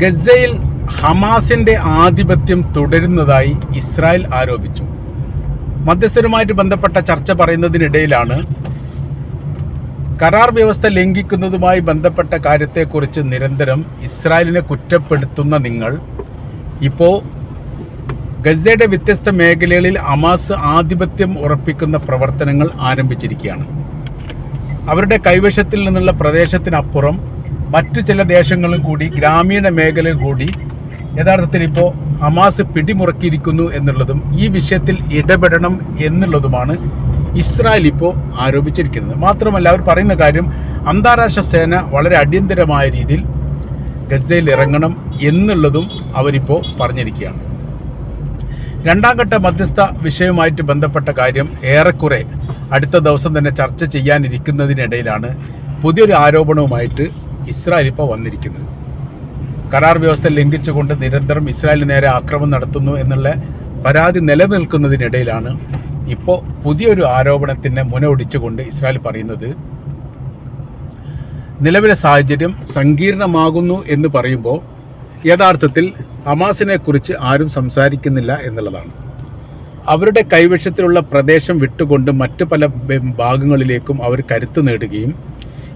ഗസയിൽ ഹമാസിന്റെ ആധിപത്യം തുടരുന്നതായി ഇസ്രായേൽ ആരോപിച്ചു. മധ്യസ്ഥരുമായിട്ട് ബന്ധപ്പെട്ട ചർച്ച പറയുന്നതിനിടയിലാണ് കരാർ വ്യവസ്ഥ ലംഘിക്കുന്നതുമായി ബന്ധപ്പെട്ട കാര്യത്തെക്കുറിച്ച് നിരന്തരം ഇസ്രായേലിനെ കുറ്റപ്പെടുത്തുന്ന നിങ്ങൾ. ഇപ്പോൾ ഗസയുടെ വ്യത്യസ്ത മേഖലകളിൽ അമാസ് ആധിപത്യം ഉറപ്പിക്കുന്ന പ്രവർത്തനങ്ങൾ ആരംഭിച്ചിരിക്കുകയാണ്. അവരുടെ കൈവശത്തിൽ നിന്നുള്ള പ്രദേശത്തിനപ്പുറം മറ്റു ചില ദേശങ്ങളും കൂടി ഗ്രാമീണ മേഖലയിൽ കൂടി യഥാർത്ഥത്തിൽ ഇപ്പോൾ ഹമാസ് പിടിമുറക്കിയിരിക്കുന്നു എന്നുള്ളതും ഈ വിഷയത്തിൽ ഇടപെടണം എന്നുള്ളതുമാണ് ഇസ്രായേൽ ഇപ്പോൾ ആരോപിച്ചിരിക്കുന്നത്. മാത്രമല്ല അവർ പറയുന്ന കാര്യം അന്താരാഷ്ട്ര സേന വളരെ അടിയന്തരമായ രീതിയിൽ ഗസയിൽ ഇറങ്ങണം എന്നുള്ളതും അവരിപ്പോൾ പറഞ്ഞിരിക്കുകയാണ്. രണ്ടാം ഘട്ട മധ്യസ്ഥ വിഷയവുമായിട്ട് ബന്ധപ്പെട്ട കാര്യം ഏറെക്കുറെ അടുത്ത ദിവസം തന്നെ ചർച്ച ചെയ്യാനിരിക്കുന്നതിനിടയിലാണ് പുതിയൊരു ആരോപണവുമായിട്ട് ഇസ്രായേൽ ഇപ്പോൾ വന്നിരിക്കുന്നത്. കരാർ വ്യവസ്ഥ ലംഘിച്ചുകൊണ്ട് നിരന്തരം ഇസ്രായേലിന് നേരെ ആക്രമണം നടത്തുന്നു എന്നുള്ള പരാതി നിലനിൽക്കുന്നതിനിടയിലാണ് ഇപ്പോൾ പുതിയൊരു ആരോപണത്തിന് മുനയൊടിച്ചുകൊണ്ട് ഇസ്രായേൽ പറയുന്നത്. നിലവിലെ സാഹചര്യം സങ്കീർണമാകുന്നു എന്ന് പറയുമ്പോൾ യഥാർത്ഥത്തിൽ ഹമാസിനെ കുറിച്ച് ആരും സംസാരിക്കുന്നില്ല എന്നുള്ളതാണ്. അവരുടെ കൈവശത്തിലുള്ള പ്രദേശം വിട്ടുകൊണ്ട് മറ്റു പല ഭാഗങ്ങളിലേക്കും അവർ കരുത്ത് നേടുകയും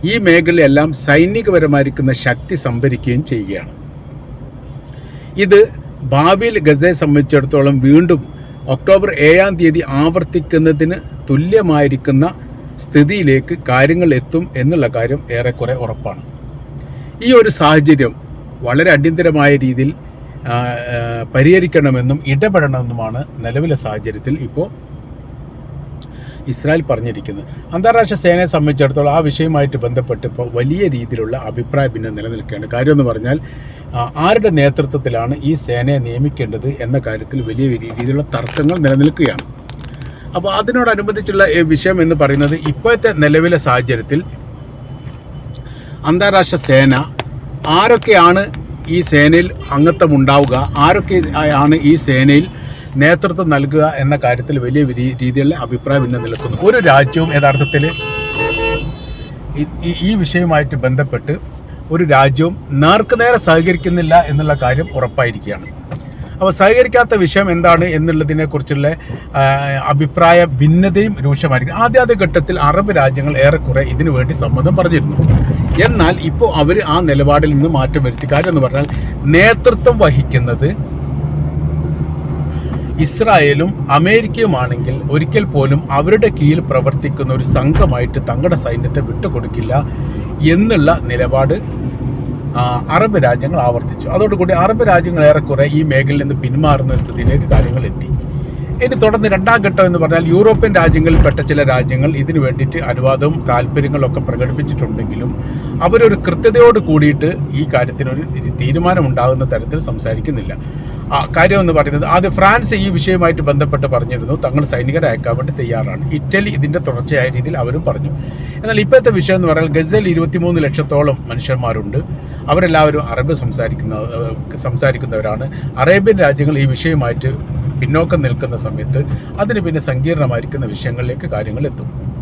ഈ മേഖലയെല്ലാം സൈനികപരമായിരിക്കുന്ന ശക്തി സംഭരിക്കുകയും ചെയ്യുകയാണ്. ഇത് ഭാവിയിൽ ഗസയെ സംബന്ധിച്ചിടത്തോളം വീണ്ടും ഒക്ടോബർ ഏഴാം തീയതി ആവർത്തിക്കുന്നതിന് തുല്യമായിരിക്കുന്ന സ്ഥിതിയിലേക്ക് കാര്യങ്ങൾ എത്തും എന്നുള്ള കാര്യം ഏറെക്കുറെ ഉറപ്പാണ്. ഈ ഒരു സാഹചര്യം വളരെ അടിയന്തരമായ രീതിയിൽ പരിഹരിക്കണമെന്നും ഇടപെടണമെന്നുമാണ് നിലവിലെ സാഹചര്യത്തിൽ ഇപ്പോൾ ഇസ്രായേൽ പറഞ്ഞിരിക്കുന്നത് അന്താരാഷ്ട്ര സേനയെ സംബന്ധിച്ചിടത്തോളം ആ വിഷയവുമായിട്ട് ബന്ധപ്പെട്ട് ഇപ്പോൾ വലിയ രീതിയിലുള്ള അഭിപ്രായ ഭിന്നം നിലനിൽക്കുകയാണ്. കാര്യമെന്ന് പറഞ്ഞാൽ ആരുടെ നേതൃത്വത്തിലാണ് ഈ സേനയെ നിയമിക്കേണ്ടത് എന്ന കാര്യത്തിൽ വലിയ രീതിയിലുള്ള തർക്കങ്ങൾ നിലനിൽക്കുകയാണ്. അപ്പോൾ അതിനോടനുബന്ധിച്ചുള്ള വിഷയം എന്ന് പറയുന്നത് ഇപ്പോഴത്തെ നിലവിലെ സാഹചര്യത്തിൽ അന്താരാഷ്ട്ര സേന ആരൊക്കെയാണ് ഈ സേനയിൽ അംഗത്വം ഉണ്ടാവുക ആരൊക്കെ ആണ് ഈ സേനയിൽ നേതൃത്വം നൽകുക എന്ന കാര്യത്തിൽ വലിയ രീതിയിലുള്ള അഭിപ്രായം ഇന്ന് നിൽക്കുന്നു ഒരു രാജ്യവും യഥാർത്ഥത്തിൽ ഈ വിഷയവുമായിട്ട് ബന്ധപ്പെട്ട് ഒരു രാജ്യവും നേർക്കുനേരെ സഹകരിക്കുന്നില്ല എന്നുള്ള കാര്യം ഉറപ്പായിരിക്കുകയാണ്. അപ്പോൾ സഹകരിക്കാത്ത വിഷയം എന്താണ് എന്നുള്ളതിനെ കുറിച്ചുള്ള അഭിപ്രായ ഭിന്നതയും രൂക്ഷമായിരിക്കും ആദ്യാദ്യ ഘട്ടത്തിൽ അറബ് രാജ്യങ്ങൾ ഏറെക്കുറെ ഇതിനു വേണ്ടി സമ്മതം പറഞ്ഞിരുന്നു. എന്നാൽ ഇപ്പോൾ അവർ ആ നിലപാടിൽ നിന്ന് മാറ്റം വരുത്തി. കാര്യം എന്ന് പറഞ്ഞാൽ നേതൃത്വം വഹിക്കുന്നത് ഇസ്രായേലും അമേരിക്കയുമാണെങ്കിൽ ഒരിക്കൽ പോലും അവരുടെ കീഴിൽ പ്രവർത്തിക്കുന്ന ഒരു സംഘമായിട്ട് തങ്ങളുടെ സൈന്യത്തെ വിട്ടുകൊടുക്കില്ല എന്നുള്ള നിലപാട് അറബ് രാജ്യങ്ങൾ ആവർത്തിച്ചു. അതോടുകൂടി അറബ് രാജ്യങ്ങൾ ഏറെക്കുറെ ഈ മേഖലയിൽ നിന്ന് പിന്മാറുന്ന സ്ഥിതിയിലേക്ക് കാര്യങ്ങൾ എത്തി. ഇനി തുടർന്ന് രണ്ടാം ഘട്ടം എന്ന് പറഞ്ഞാൽ യൂറോപ്യൻ രാജ്യങ്ങളിൽപ്പെട്ട ചില രാജ്യങ്ങൾ ഇതിനു വേണ്ടിയിട്ട് അനുവാദവും താല്പര്യങ്ങളും ഒക്കെ പ്രകടിപ്പിച്ചിട്ടുണ്ടെങ്കിലും അവരൊരു കൃത്യതയോട് കൂടിയിട്ട് ഈ കാര്യത്തിനൊരു തീരുമാനമുണ്ടാകുന്ന തരത്തിൽ സംസാരിക്കുന്നില്ല. ആ കാര്യം എന്ന് പറയുന്നത് ആദ്യം ഫ്രാൻസ് ഈ വിഷയവുമായിട്ട് ബന്ധപ്പെട്ട് പറഞ്ഞിരുന്നു. തങ്ങൾ സൈനികരെ അയക്കാൻ വേണ്ടി തയ്യാറാണ്. ഇറ്റലി ഇതിന്റെ തുടർച്ചയായ രീതിയിൽ അവരും പറഞ്ഞു. എന്നാൽ ഇപ്പോഴത്തെ വിഷയം എന്ന് പറഞ്ഞാൽ ഗസൽ ഇരുപത്തിമൂന്ന് ലക്ഷത്തോളം മനുഷ്യന്മാരുണ്ട്. അവരെല്ലാവരും അറബ് സംസാരിക്കുന്ന സംസാരിക്കുന്നവരാണ്. അറേബ്യൻ രാജ്യങ്ങൾ ഈ വിഷയമായിട്ട് പിന്നോക്കം നിൽക്കുന്ന സമയത്ത് അതിന് പിന്നെ സങ്കീർണമായിരിക്കുന്ന വിഷയങ്ങളിലേക്ക് കാര്യങ്ങൾ എത്തും.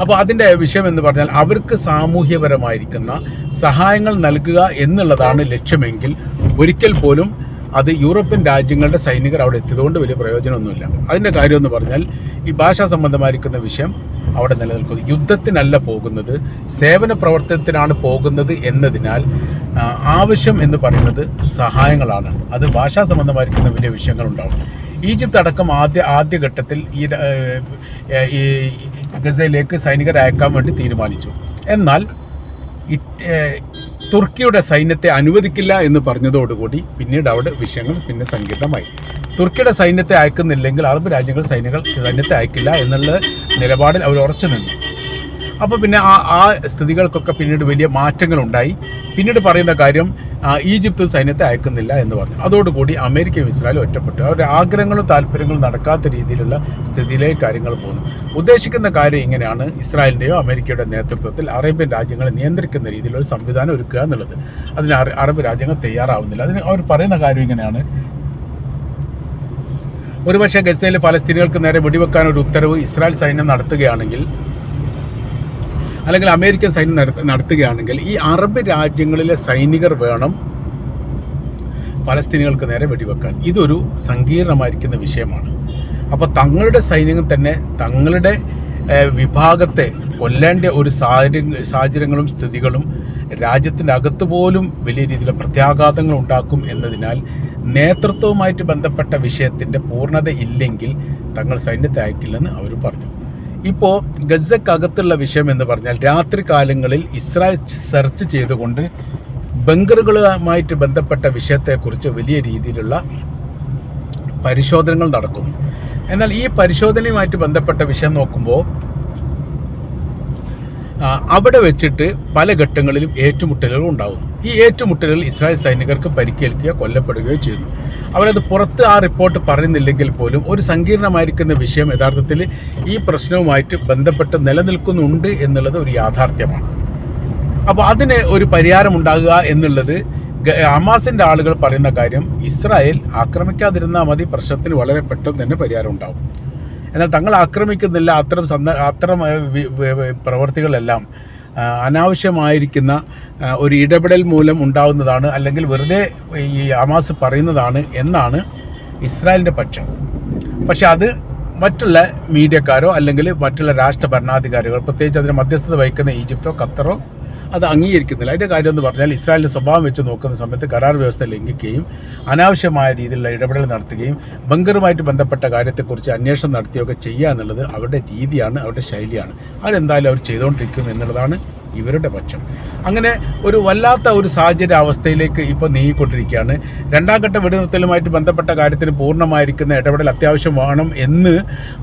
അപ്പോൾ അതിന്റെ വിഷയം എന്ന് പറഞ്ഞാൽ അവർക്ക് സാമൂഹ്യപരമായിരിക്കുന്ന സഹായങ്ങൾ നൽകുക എന്നുള്ളതാണ് ലക്ഷ്യമെങ്കിൽ ഒരിക്കൽ പോലും അത് യൂറോപ്യൻ രാജ്യങ്ങളുടെ സൈനികർ അവിടെ എത്തിയതുകൊണ്ട് വലിയ പ്രയോജനമൊന്നുമില്ല. അതിന്റെ കാര്യം എന്ന് പറഞ്ഞാൽ ഈ ഭാഷാ സംബന്ധമായിരിക്കുന്ന വിഷയം അവിടെ നിലനിൽക്കുന്നു. യുദ്ധത്തിനല്ല പോകുന്നത് സേവന പ്രവർത്തനത്തിനാണ് പോകുന്നത് എന്നതിനാൽ ആവശ്യം എന്ന് പറയുന്നത് സഹായങ്ങളാണ്. അത് ഭാഷാ സംബന്ധമായിരിക്കുന്ന വലിയ വിഷയങ്ങളുണ്ടാവും. ഈജിപ്ത് അടക്കം ആദ്യ ആദ്യഘട്ടത്തിൽ ഈ ഈ ഗസയിലേക്ക് സൈനികരെ അയക്കാൻ വേണ്ടി തീരുമാനിച്ചു. എന്നാൽ തുർക്കിയുടെ സൈന്യത്തെ അനുവദിക്കില്ല എന്ന് പറഞ്ഞതോടുകൂടി പിന്നീട് അവിടെ വിഷയങ്ങൾ പിന്നെ സങ്കീർണമായി. തുർക്കിയുടെ സൈന്യത്തെ അയക്കുന്നില്ലെങ്കിൽ അറബ് രാജ്യങ്ങൾ സൈന്യങ്ങൾ സൈന്യത്തെ അയക്കില്ല എന്നുള്ള നിലപാടിൽ അവർ ഉറച്ചു നിന്നു. അപ്പോൾ പിന്നെ ആ ആ സ്ഥിതികൾക്കൊക്കെ പിന്നീട് വലിയ മാറ്റങ്ങളുണ്ടായി. പിന്നീട് പറയുന്ന കാര്യം ഈജിപ്ത് സൈന്യത്തെ അയക്കുന്നില്ല എന്ന് പറഞ്ഞു. അതോടുകൂടി അമേരിക്കയും ഇസ്രായേലും ഒറ്റപ്പെട്ടു. അവരുടെ ആഗ്രഹങ്ങളും താല്പര്യങ്ങളും നടക്കാത്ത രീതിയിലുള്ള സ്ഥിതിയിലേക്ക് കാര്യങ്ങൾ പോകുന്നു ഉദ്ദേശിക്കുന്ന കാര്യം ഇങ്ങനെയാണ്. ഇസ്രായേലിന്റെയോ അമേരിക്കയുടെ നേതൃത്വത്തിൽ അറേബ്യൻ രാജ്യങ്ങളെ നിയന്ത്രിക്കുന്ന രീതിയിലുള്ള സംവിധാനം ഒരുക്കുക എന്നുള്ളത്. അതിന് അറബ് രാജ്യങ്ങൾ തയ്യാറാവുന്നില്ല. അതിന് അവർ പറയുന്ന കാര്യം ഇങ്ങനെയാണ്. ഒരുപക്ഷെ ഗസയിലെ പലസ്തീനികൾക്ക് നേരെ വെടിവെക്കാൻ ഒരു ഉത്തരവ് ഇസ്രായേൽ സൈന്യം നടത്തുകയാണെങ്കിൽ അല്ലെങ്കിൽ അമേരിക്കൻ സൈന്യം നടത്ത- നടത്തുകയാണെങ്കിൽ ഈ അറബ് രാജ്യങ്ങളിലെ സൈനികർ വേണം പലസ്തീനികൾക്ക് നേരെ വെടിവെക്കാൻ. ഇതൊരു സങ്കീർണമായിരിക്കുന്ന വിഷയമാണ്. അപ്പോൾ തങ്ങളുടെ സൈന്യങ്ങൾ തന്നെ തങ്ങളുടെ വിഭാഗത്തെ കൊല്ലേണ്ട ഒരു സാഹചര്യ സാഹചര്യങ്ങളും സ്ഥിതികളും രാജ്യത്തിന്റെ അകത്ത് പോലും വലിയ രീതിയിലുള്ള പ്രത്യാഘാതങ്ങൾ ഉണ്ടാക്കും എന്നതിനാൽ നേതൃത്വവുമായിട്ട് ബന്ധപ്പെട്ട വിഷയത്തിന്റെ പൂർണത ഇല്ലെങ്കിൽ തങ്ങൾ സൈന്യത്തെ അയക്കില്ലെന്ന് അവർ പറഞ്ഞു. ഇപ്പോൾ ഗസക്കകത്തുള്ള വിഷയം എന്ന് പറഞ്ഞാൽ രാത്രി കാലങ്ങളിൽ ഇസ്രായേൽ സെർച്ച് ചെയ്തുകൊണ്ട് ബങ്കറുകളുമായിട്ട് ബന്ധപ്പെട്ട വിഷയത്തെക്കുറിച്ച് വലിയ രീതിയിലുള്ള പരിശോധനകൾ നടക്കുന്നു. എന്നാൽ ഈ പരിശോധനയുമായിട്ട് ബന്ധപ്പെട്ട വിഷയം നോക്കുമ്പോൾ അവിടെ വെച്ചിട്ട് പല ഘട്ടങ്ങളിലും ഏറ്റുമുട്ടലുകൾ ഉണ്ടാകുന്നു. ഈ ഏറ്റുമുട്ടലുകൾ ഇസ്രായേൽ സൈനികർക്ക് പരിക്കേൽക്കുകയോ കൊല്ലപ്പെടുകയോ ചെയ്യുന്നു. അവരത് പുറത്ത് ആ റിപ്പോർട്ട് പറയുന്നില്ലെങ്കിൽ പോലും ഒരു സങ്കീർണമായിരിക്കുന്ന വിഷയം യഥാർത്ഥത്തിൽ ഈ പ്രശ്നവുമായിട്ട് ബന്ധപ്പെട്ട് നിലനിൽക്കുന്നുണ്ട് എന്നുള്ളത് ഒരു യാഥാർത്ഥ്യമാണ്. അപ്പോൾ അതിന് ഒരു പരിഹാരമുണ്ടാകുക എന്നുള്ളത് അമാസിന്റെ ആളുകൾ പറയുന്ന കാര്യം ഇസ്രായേൽ ആക്രമിക്കാതിരുന്നാൽ മതി പ്രശ്നത്തിന് വളരെ പെട്ടെന്ന് തന്നെ പരിഹാരം ഉണ്ടാവും. എന്നാൽ തങ്ങൾ ആക്രമിക്കുന്നില്ല അത്തരം സന്ദ അത്തരം പ്രവർത്തികളെല്ലാം അനാവശ്യമായിരിക്കുന്ന ഒരു ഇടപെടൽ മൂലം ഉണ്ടാവുന്നതാണ് അല്ലെങ്കിൽ വെറുതെ ഈ ഹമാസ് പറയുന്നതാണ് എന്നാണ് ഇസ്രായേലിന്റെ പക്ഷം. പക്ഷെ അത് മറ്റുള്ള മീഡിയക്കാരോ അല്ലെങ്കിൽ മറ്റുള്ള രാഷ്ട്ര ഭരണാധികാരികൾ പ്രത്യേകിച്ച് അതിന് മധ്യസ്ഥത വഹിക്കുന്ന ഈജിപ്തോ ഖത്തറോ അത് അംഗീകരിക്കുന്നില്ല. അതിന്റെ കാര്യം എന്ന് പറഞ്ഞാൽ ഇസ്രായേലിന്റെ സ്വഭാവം വെച്ച് നോക്കുന്ന സമയത്ത് കരാർ വ്യവസ്ഥ ലംഘിക്കുകയും അനാവശ്യമായ രീതിയിലുള്ള ഇടപെടൽ നടത്തുകയും ബങ്കറുമായിട്ട് ബന്ധപ്പെട്ട കാര്യത്തെക്കുറിച്ച് അന്വേഷണം നടത്തുകയൊക്കെ ചെയ്യുക എന്നുള്ളത് അവരുടെ രീതിയാണ് അവരുടെ ശൈലിയാണ്. അവരെന്തായാലും അവർ ചെയ്തുകൊണ്ടിരിക്കും എന്നുള്ളതാണ് ഇവരുടെ പക്ഷം. അങ്ങനെ ഒരു വല്ലാത്ത ഒരു സാഹചര്യ അവസ്ഥയിലേക്ക് ഇപ്പോൾ നീങ്ങിക്കൊണ്ടിരിക്കുകയാണ്. രണ്ടാം ഘട്ട വെടിനിർത്തലുമായിട്ട് ബന്ധപ്പെട്ട കാര്യത്തിന് പൂർണമായിരിക്കുന്ന ഇടപെടൽ അത്യാവശ്യം വേണം എന്ന്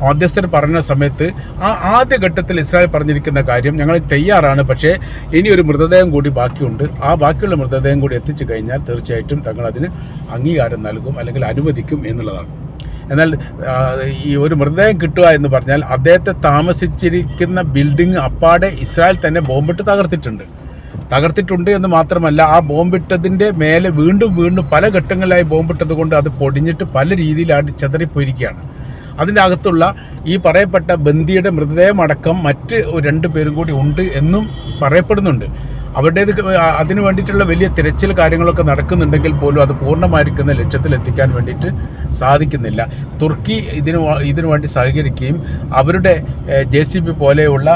മധ്യസ്ഥർ പറഞ്ഞ സമയത്ത് ആ ആദ്യ ഘട്ടത്തിൽ ഇസ്രായേൽ പറഞ്ഞിരിക്കുന്ന കാര്യം ഞങ്ങൾ തയ്യാറാണ്. പക്ഷേ ഇനി ഒരു മൃതദേഹം കൂടി ബാക്കിയുണ്ട്. ആ ബാക്കിയുള്ള മൃതദേഹം കൂടി എത്തിച്ചു കഴിഞ്ഞാൽ തീർച്ചയായിട്ടും തങ്ങൾ അതിന് അംഗീകാരം നൽകും അല്ലെങ്കിൽ അനുവദിക്കും എന്നുള്ളതാണ്. എന്നാൽ ഈ ഒരു മൃതദേഹം കിട്ടുക എന്ന് പറഞ്ഞാൽ അദ്ദേഹത്തെ താമസിച്ചിരിക്കുന്ന ബിൽഡിംഗ് അപ്പാടെ ഇസ്രായേൽ തന്നെ ബോംബിട്ട് തകർത്തിട്ടുണ്ട്. തകർത്തിട്ടുണ്ട് എന്ന് മാത്രമല്ല ആ ബോംബിട്ടതിന്റെ മേലെ വീണ്ടും വീണ്ടും പല ഘട്ടങ്ങളിലായി ബോംബിട്ടത് കൊണ്ട് അത് പൊടിഞ്ഞിട്ട് പല രീതിയിലാണ് ചെതറിപ്പോയിരിക്കുകയാണ്. അതിന്റെ അകത്തുള്ള ഈ പറയപ്പെട്ട ബന്ദിയുടെ മൃതദേഹം അടക്കം മറ്റ് രണ്ട് പേരും കൂടി ഉണ്ട് എന്നും പറയപ്പെടുന്നുണ്ട്. അവരുടേത് അതിന് വേണ്ടിയിട്ടുള്ള വലിയ തിരച്ചിൽ കാര്യങ്ങളൊക്കെ നടക്കുന്നുണ്ടെങ്കിൽ പോലും അത് പൂർണമായിരിക്കുന്ന ലക്ഷ്യത്തിലെത്തിക്കാൻ വേണ്ടിയിട്ട് സാധിക്കുന്നില്ല. തുർക്കി ഇതിന് ഇതിനു വേണ്ടി സഹകരിക്കുകയും അവരുടെ ജെ സി ബി പോലെയുള്ള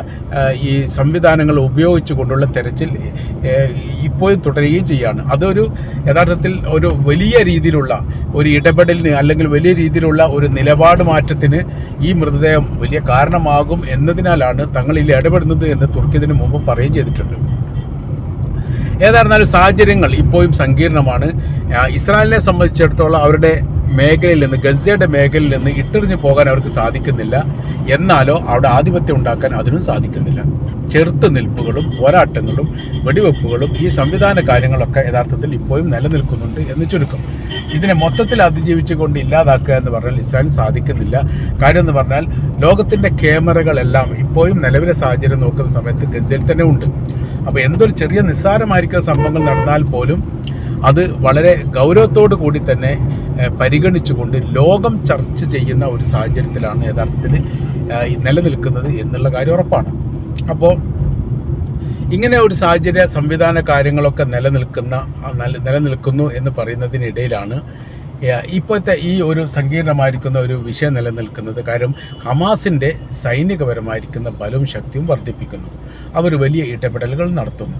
ഈ സംവിധാനങ്ങൾ ഉപയോഗിച്ചു കൊണ്ടുള്ള തെരച്ചിൽ ഇപ്പോഴും തുടരുകയും ചെയ്യുകയാണ് അതൊരു യഥാർത്ഥത്തിൽ ഒരു വലിയ രീതിയിലുള്ള ഒരു ഇടപെടലിന് അല്ലെങ്കിൽ വലിയ രീതിയിലുള്ള ഒരു നിലപാട് മാറ്റത്തിന് ഈ മൃതദേഹം വലിയ കാരണമാകും എന്നതിനാലാണ് തങ്ങൾ ഇതിൽ ഇടപെടുന്നത് എന്ന് തുർക്കി ഇതിനു മുമ്പ് പറയുകയും ചെയ്തിട്ടുണ്ട്. ഏതായിരുന്നാലും സാഹചര്യങ്ങൾ ഇപ്പോഴും സങ്കീർണമാണ്. ഇസ്രായേലിനെ സംബന്ധിച്ചിടത്തോളം അവരുടെ മേഖലയിൽ നിന്ന് ഗസയുടെ മേഖലയിൽ നിന്ന് ഇട്ടെറിഞ്ഞു പോകാൻ അവർക്ക് സാധിക്കുന്നില്ല. എന്നാലോ അവിടെ ആധിപത്യം ഉണ്ടാക്കാൻ അതിനും സാധിക്കുന്നില്ല. ചെറുത്ത് നിൽപ്പുകളും പോരാട്ടങ്ങളും വെടിവെപ്പുകളും ഈ സംവിധാന കാര്യങ്ങളൊക്കെ യഥാർത്ഥത്തിൽ ഇപ്പോഴും നിലനിൽക്കുന്നുണ്ട് എന്ന് ചുരുക്കം. ഇതിനെ മൊത്തത്തിൽ അതിജീവിച്ചുകൊണ്ട് ഇല്ലാതാക്കുക എന്ന് പറഞ്ഞാൽ ഇസ്രായേൽ സാധിക്കുന്നില്ല. കാര്യം എന്ന് പറഞ്ഞാൽ ലോകത്തിന്റെ ക്യാമറകളെല്ലാം ഇപ്പോഴും നിലവിലെ സാഹചര്യം നോക്കുന്ന സമയത്ത് ഗസയിൽ തന്നെ ഉണ്ട്. അപ്പോൾ എന്തൊരു ചെറിയ നിസ്സാരമായിരിക്കുന്ന സംഭവങ്ങൾ നടന്നാൽ പോലും അത് വളരെ ഗൗരവത്തോടു കൂടി തന്നെ പരിഗണിച്ചുകൊണ്ട് ലോകം ചർച്ച ചെയ്യുന്ന ഒരു സാഹചര്യത്തിലാണ് യഥാർത്ഥത്തിൽ നിലനിൽക്കുന്നത് എന്നുള്ള കാര്യം ഉറപ്പാണ്. അപ്പോൾ ഇങ്ങനെ ഒരു സാഹചര്യ സംവിധാന കാര്യങ്ങളൊക്കെ നിലനിൽക്കുന്ന നിലനിൽക്കുന്നു എന്ന് പറയുന്നതിനിടയിലാണ് ഇപ്പോഴത്തെ ഈ ഒരു സങ്കീർണമായിരിക്കുന്ന ഒരു വിഷയം നിലനിൽക്കുന്നത്. കാരണം ഹമാസിന്റെ സൈനികപരമായിരിക്കുന്ന ബലവും ശക്തിയും വർദ്ധിപ്പിക്കുന്നു. അവർ വലിയ ഇടപെടലുകൾ നടത്തുന്നു.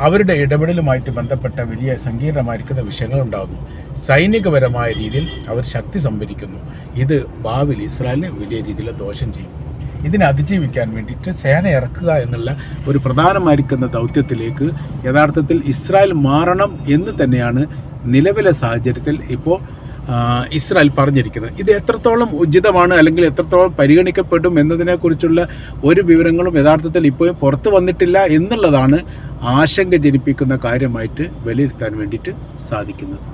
അവരുടെ ഇടപെടലുമായിട്ട് ബന്ധപ്പെട്ട വലിയ സങ്കീർണമായിരിക്കുന്ന വിഷയങ്ങൾ ഉണ്ടാകുന്നു. സൈനികപരമായ രീതിയിൽ അവർ ശക്തി സംഭരിക്കുന്നു. ഇത് ഭാവിയിൽ ഇസ്രായേലിന് വലിയ രീതിയിൽ ദോഷം ചെയ്യും. ഇതിനെ അതിജീവിക്കാൻ വേണ്ടിയിട്ട് സേന ഇറക്കുക എന്നുള്ള ഒരു പ്രധാനമായിരിക്കുന്ന ദൗത്യത്തിലേക്ക് യഥാർത്ഥത്തിൽ ഇസ്രായേൽ മാറണം എന്ന് തന്നെയാണ് നിലവിലെ സാഹചര്യത്തിൽ ഇപ്പോൾ ഇസ്രായേൽ പറഞ്ഞിരിക്കുന്നത്. ഇത് എത്രത്തോളം ഉചിതമാണ് അല്ലെങ്കിൽ എത്രത്തോളം പരിഗണിക്കപ്പെടും എന്നതിനെക്കുറിച്ചുള്ള ഒരു വിവരങ്ങളും യഥാർത്ഥത്തിൽ ഇപ്പോഴും പുറത്തു വന്നിട്ടില്ല എന്നുള്ളതാണ് ആശങ്ക ജനിപ്പിക്കുന്ന കാര്യമായിട്ട് വിലയിരുത്താൻ വേണ്ടിയിട്ട് സാധിക്കുന്നത്.